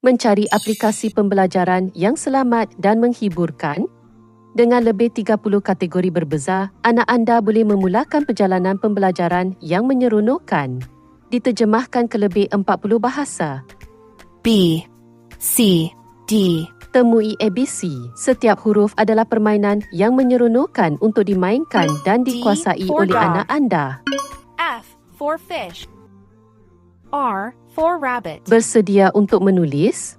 Mencari aplikasi pembelajaran yang selamat dan menghiburkan dengan lebih 30 kategori berbeza, anak anda boleh memulakan perjalanan pembelajaran yang menyeronokkan. Diterjemahkan ke lebih 40 bahasa. B C D Temui ABC. Setiap huruf adalah permainan yang menyeronokkan untuk dimainkan dan D dikuasai for oleh anak anda. F for fish R for rabbit Bersedia untuk menulis?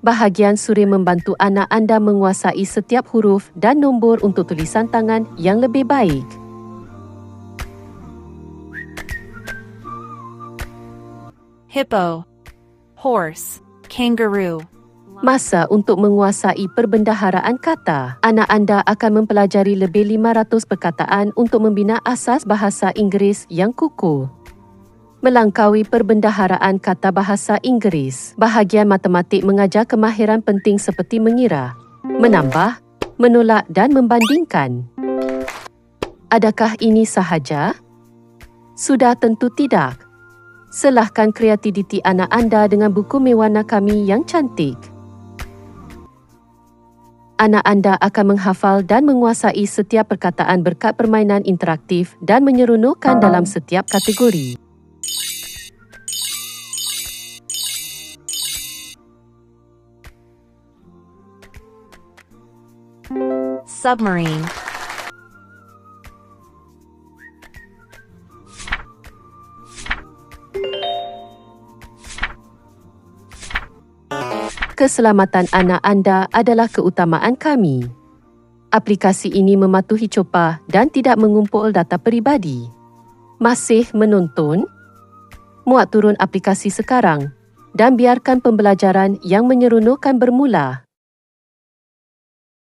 Bahagian suri membantu anak anda menguasai setiap huruf dan nombor untuk tulisan tangan yang lebih baik. Hippo Horse Kangaroo Masa untuk menguasai perbendaharaan kata. Anak anda akan mempelajari lebih 500 perkataan untuk membina asas bahasa Inggeris yang kukuh. Melangkaui perbendaharaan kata bahasa Inggeris. Bahagian matematik mengajar kemahiran penting seperti mengira, menambah, menolak dan membandingkan. Adakah ini sahaja? Sudah tentu tidak. Selahkan kreativiti anak anda dengan buku mewarna kami yang cantik. Anak anda akan menghafal dan menguasai setiap perkataan berkat permainan interaktif dan menyeronokkan dalam setiap kategori. Submarine Keselamatan anak anda adalah keutamaan kami. Aplikasi ini mematuhi copa dan tidak mengumpul data peribadi. Masih menonton? Muat turun aplikasi sekarang dan biarkan pembelajaran yang menyeronokkan bermula.